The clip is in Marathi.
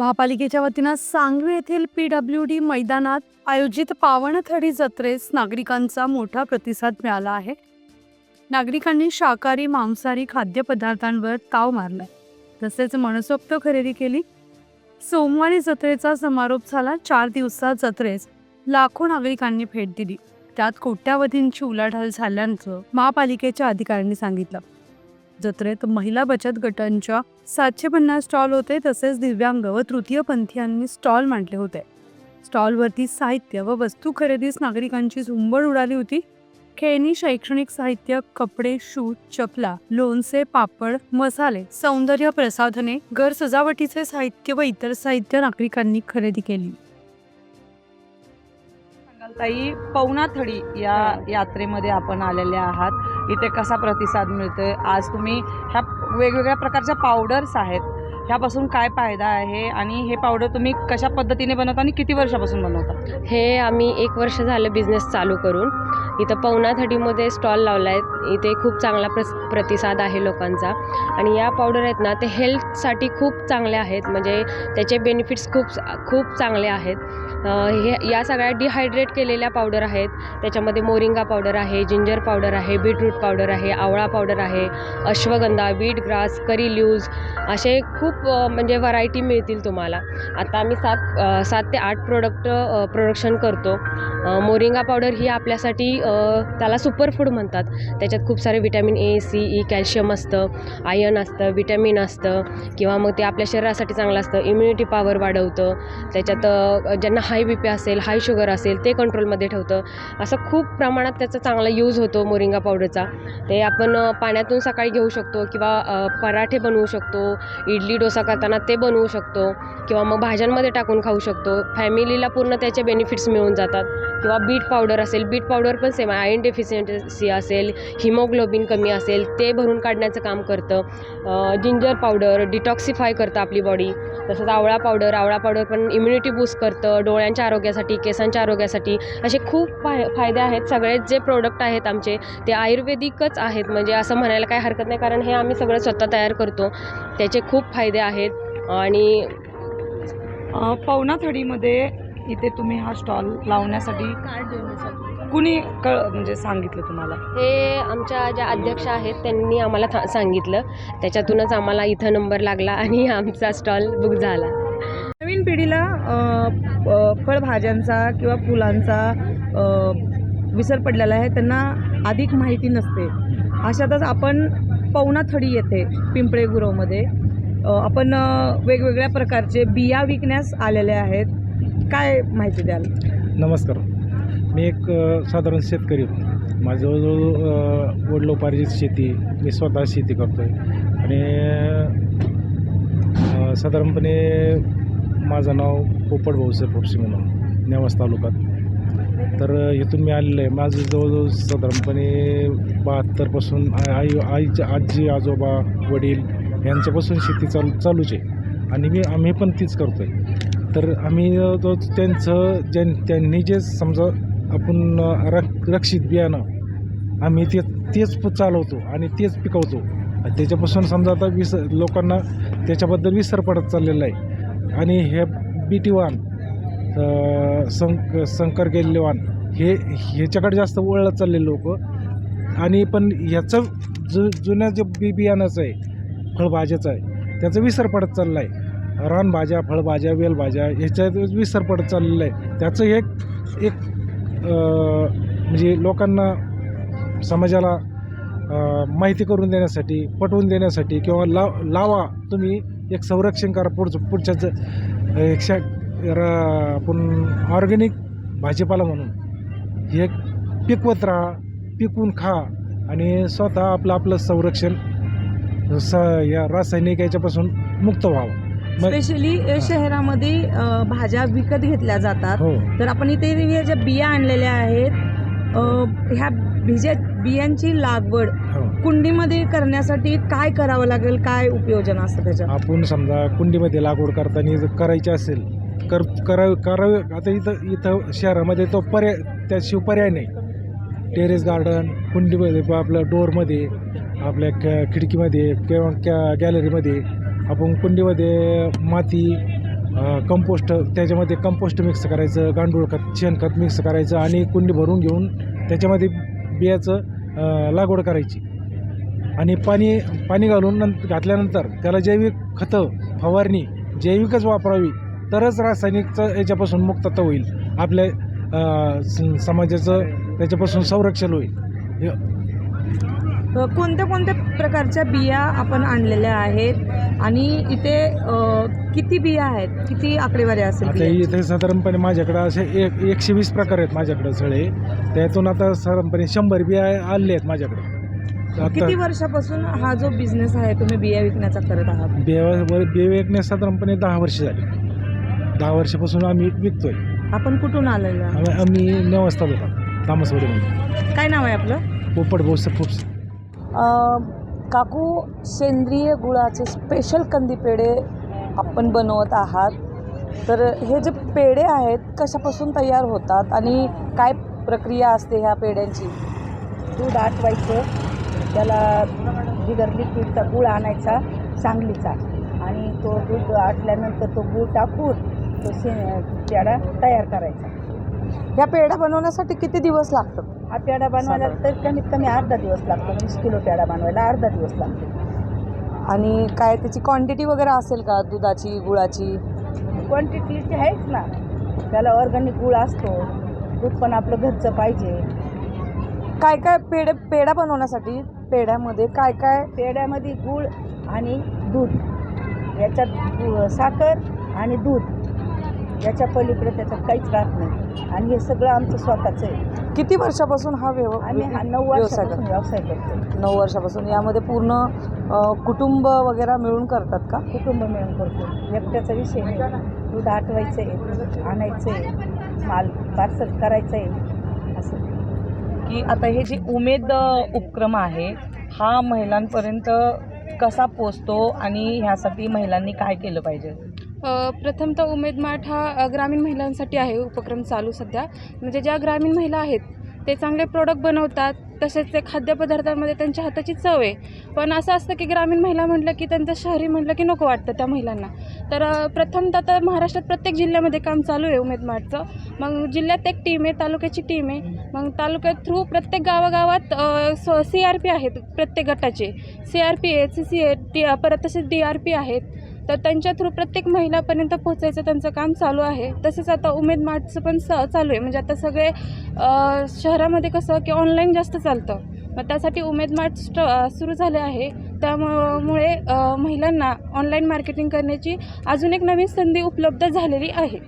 महापालिकेच्या वतीनं सांगवी येथील पी डब्ल्यू डी मैदानात आयोजित पावनथडी जत्रेस नागरिकांचा मोठा प्रतिसाद मिळाला आहे. नागरिकांनी शाकाहारी मांसाहारी खाद्यपदार्थांवर ताव मारला तसेच मनसोक्त खरेदी केली. सोमवारी जत्रेचा समारोप झाला. चार दिवसात जत्रेस लाखो नागरिकांनी भेट दिली. त्यात कोट्यावधींची उलाढाल झाल्याचं महापालिकेच्या अधिकाऱ्यांनी सांगितलं. जत्रेत महिला बचत गटांच्या सातशे पन्नास स्टॉल होते तसेच दिव्यांग व तृतीयपंथीयांनी स्टॉल मांडले होते. स्टॉलवरती साहित्य व वस्तू खरेदीस नागरिकांची झुंबड उडाली होती. खेळणी शैक्षणिक साहित्य कपडे शूज चपला लोणचे पापड मसाले सौंदर्य प्रसाधने घर सजावटीचे साहित्य व इतर साहित्य नागरिकांनी खरेदी केली. ताई पवनाथडी या यात्रेमध्ये आपण आलेले आहात. इथे कसा प्रतिसाद मिळतोय? आज तुम्ही ह्या वेगवेगळ्या प्रकारच्या पावडर्स आहेत. ह्यापासून काय फायदा आहे? आणि हे पावडर तुम्ही कशा पद्धतीने बनवता आणि किती वर्षापासून बनवता? हे आम्ही एक वर्ष झालं बिझनेस चालू करून. इथं पवनाथडीमध्ये स्टॉल लावला आहे इथे खूप चांगला प्रस प्रतिसाद आहे लोकांचा. आणि या पावडर आहेत ना ते हेल्थसाठी खूप चांगले आहेत. म्हणजे त्याचे बेनिफिट्स खूप खूप चांगले आहेत. हे या सगळ्या डिहायड्रेट केलेल्या पावडर आहेत. त्याच्यामध्ये मोरिंगा पावडर आहे जिंजर पावडर आहे बीटरूट पावडर आहे आवळा पावडर आहे ashwagandha beet grass curry leaves असे खूप म्हणजे व्हरायटी मिळतील तुम्हाला. आता आम्ही सात सात ते आठ प्रोडक्ट प्रोडक्शन करतो. मोरिंगा पावडर ही आपल्यासाठी त्याला सुपरफूड म्हणतात. त्याच्यात खूप सारे vitamin A C E calcium असतं आयर्न असतं विटॅमिन असतं किंवा मग ते आपल्या शरीरासाठी चांगलं असतं इम्युनिटी पॉवर वाढवतं. त्याच्यात ज्यांना हाय बी पी असेल हाय शुगर असेल ते कंट्रोलमध्ये ठेवतं. असं खूप प्रमाणात त्याचा चांगला यूज होतो मोरिंगा पावडरचा. ते आपण पाण्यातून सकाळी घेऊ शकतो किंवा पराठे बनवू शकतो इडली डोसा करताना ते बनवू शकतो किंवा मग भाज्यांमध्ये टाकून खाऊ शकतो. फॅमिलीला पूर्ण त्याचे बेनिफिट्स मिळून जातात. किंवा बीट पावडर असेल बीट पावडर पण सेम आयन डेफिशियन्सी असेल हिमोग्लोबिन कमी असेल ते भरून काढण्याचं काम करतं. जिंजर पावडर डिटॉक्सिफाय करतं आपली बॉडी तसंच आवळा पावडर आवळा पावडर पण इम्युनिटी बूस्ट करतं डोळ्यांच्या आरोग्यासाठी केसांच्या आरोग्यासाठी. असे खूप फाय फायदे आहेत. सगळेच जे प्रोडक्ट आहेत आमचे ते आयुर्वेदिकच आहेत. म्हणजे असं म्हणायला काही हरकत नाही कारण हे आम्ही सगळं स्वतः तयार करतो. त्याचे खूप फायदे आहेत. आणि अ, पवनाथडीमध्ये इथे तुम्ही हा स्टॉल लावण्यासाठी कुणी कळ म्हणजे सांगितलं तुम्हाला? हे आमच्या ज्या अध्यक्ष आहेत त्यांनी आम्हाला था सांगितलं. त्याच्यातूनच आम्हाला इथं नंबर लागला आणि आमचा स्टॉल बुक झाला. नवीन पिढीला अ, फळभाज्यांचा किंवा फुलांचा अ, विसर पडलेला आहे. त्यांना अधिक माहिती नसते. अशातच आपण पवनाथडी येथे पिंपळे गुरवमध्ये. अ, आपण अ, वेगवेगळ्या प्रकारचे बिया विकण्यास आलेले आहेत. काय माहिती द्याल? नमस्कार. मी एक साधारण शेतकरी माझं जवळजवळ वडिलोपार्जित शेती मी स्वतः शेती करतो आहे आणि साधारणपणे माझं नाव पोपट भाऊसाहेब फोपशी म्हणून नेवास तालुक्यात. तर इथून मी आलेलं आहे. माझं जवळजवळ साधारणपणे बहात्तरपासून आई आईच्या आजी आजोबा वडील यांच्यापासून शेती चालू चालूच आहे. आणि मी आम्ही पण तीच करतो आहे तर आम्ही जो त्यांचं ज्यां त्यांनी जे समजा आपण रक रक्षित बियाणं आम्ही ते तेच चालवतो आणि तेच पिकवतो. आणि त्याच्यापासून समजा आता विस लोकांना त्याच्याबद्दल विसर पडत चाललेला आहे. आणि हे बी टी वान संक संकर गेलेले वाण हे ह्याच्याकडे जास्त वळलं चालले लोक. आणि पण ह्याचं जु जुन्या जे बी बियाणाचं आहे फळभाज्याचं आहे त्याचा विसर पडत चालला आहे रानभाज्या फळभाज्या वेलभाज्या ह्याच्यात विसर पडत चाललेलं आहे. त्याचं एक एक म्हणजे लोकांना समाजाला माहिती करून देण्यासाठी पटवून देण्यासाठी किंवा लाव लावा तुम्ही एक संरक्षण करा पुढचं पुढच्या ज- रा- आपण ऑर्गॅनिक भाजीपाला म्हणून. हे पिकवत राहा पिकवून खा आणि स्वतः आपलं आपलं संरक्षण स या रासायनिक याच्यापासून मुक्त व्हावं. स्पेशली शहरामध्ये भाज्या विकत घेतल्या जातात. हो. तर आपण इथे या ज्या बिया आणलेल्या आहेत ह्या बिजा बियांची लागवड हो. कुंडीमध्ये करण्यासाठी काय करावं लागेल? काय उपयोजन असतं त्याच्यात? आपण समजा कुंडीमध्ये लागवड करताना जर करायची असेल कर करावे करावे आता इथं इथं शहरामध्ये तो पर्याय त्याशिवाय पर्याय नाही. टेरेस गार्डन कुंडीमध्ये आपलं डोअरमध्ये आपल्या क खिडकीमध्ये किंवा गॅलरीमध्ये आपण कुंडीमध्ये माती कंपोस्ट त्याच्यामध्ये कंपोस्ट मिक्स करायचं गांडूळ खत शेणखत मिक्स करायचं आणि कुंडी भरून घेऊन त्याच्यामध्ये बियाचं लागवड करायची. आणि पाणी पाणी घालून नंत घातल्यानंतर त्याला जैविक खतं फवारणी जैविकच वापरावी तरच रासायनिकचं याच्यापासून मुक्तता होईल. आपल्या स- समाजाचं त्याच्यापासून संरक्षण होईल. हे- कोणत्या कोणत्या प्रकारच्या बिया आपण आणलेल्या आहेत? आणि इथे किती बिया आहेत? किती आकडेवारी असेल आता? इथे साधारणपणे माझ्याकडे असे एक एकशे वीस प्रकार आहेत माझ्याकडे सगळे. त्यातून आता साधारणपणे शंभर बिया आले आहेत माझ्याकडे. किती आता वर्षापासून हा जो बिझनेस आहे तुम्ही बिया विकण्याचा करत आहात? बिया बिया विकण्यास साधारणपणे दहा वर्ष झाली. दहा वर्षापासून आम्ही विकतोय. आपण कुठून आलेलो? आम्ही आम्ही नेवास तालुका तामसवाडीमध्ये काय नाव आहे आपलं? पोपट भाऊ फुप्स काकू सेंद्रिय गुळाचे स्पेशल कंदी पेढे आपण बनवत आहात. तर हे जे पेढे आहेत कशापासून तयार होतात आणि काय प्रक्रिया असते ह्या पेढ्यांची? दूध आटवायचं त्याला बिगर पीठचा गुळ आणायचा सांगलीचा. आणि तो दूध आटल्यानंतर तो गुळ टाकून तो शे पेढा तयार करायचा. ह्या पेढ्या बनवण्यासाठी किती दिवस लागतात? हा पेढा बनवायला तर कमीत कमी अर्धा दिवस लागतो वीस किलो पेढा बनवायला अर्धा दिवस लागतो. आणि काय त्याची क्वांटिटी वगैरे असेल का दुधाची गुळाची? क्वांटिटीची आहेच ना. त्याला ऑर्गॅनिक गुळ असतो दूध पण आपलं घरचं पाहिजे. काय काय पेढे पेढा बनवण्यासाठी पेढ्यामध्ये काय काय? पेढ्यामध्ये गुळ आणि दूध. याच्यात गु- साखर आणि दूध. याच्या पलीकडे त्याच्यात काहीच राहत नाही. आणि हे सगळं आमचं स्वतःचं आहे. किती वर्षापासून हा व्यव आम्ही हा नऊ व्यवसाय वर्षापासून व्यवसाय करतो? नऊ वर्षापासून. यामध्ये पूर्ण अ, कुटुंब वगैरे मिळून करतात का? कुटुंब मिळून करतो. एकट्याचा विषय नाही. दूध आटवायचं आहे आणायचं आहे माल पार्सल करायचं आहे असं. की आता हे जे उमेद अ, उपक्रम आहे हा महिलांपर्यंत कसा पोचतो आणि ह्यासाठी महिलांनी काय केलं पाहिजे? प्रथमतः उमेद माठ हा ग्रामीण महिलांसाठी आहे उपक्रम चालू सध्या. म्हणजे ज्या ग्रामीण महिला आहेत ते चांगले प्रोडक्ट बनवतात तसेच ते खाद्यपदार्थांमध्ये त्यांच्या हाताची चव आहे. पण असं असतं की ग्रामीण महिला म्हटलं की त्यांचं शहरी म्हटलं की नको वाटतं त्या महिलांना. तर प्रथमतः तर महाराष्ट्रात प्रत्येक जिल्ह्यामध्ये काम चालू आहे उमेद माठचं मग जिल्ह्यात एक टीम आहे तालुक्याची टीम आहे. मग तालुक्यात थ्रू प्रत्येक गावागावात सी आर पी आहेत प्रत्येक गटाचे. सी आर पी आहेत सी सी ए टी परत तसेच डी आर पी आहेत. तर त्यांच्या थ्रू प्रत्येक महिलापर्यंत पोहोचायचं त्यांचं काम चालू आहे. तसेच आता उमेद मार्टचं पण स चालू आहे. म्हणजे आता सगळे शहरामध्ये कसं की ऑनलाईन जास्त चालतं. मग त्यासाठी उमेद मार्ट स्ट सुरू झाले आहे. त्यामुळे महिलांना ऑनलाईन मार्केटिंग करण्याची अजून एक नवीन संधी उपलब्ध झालेली आहे.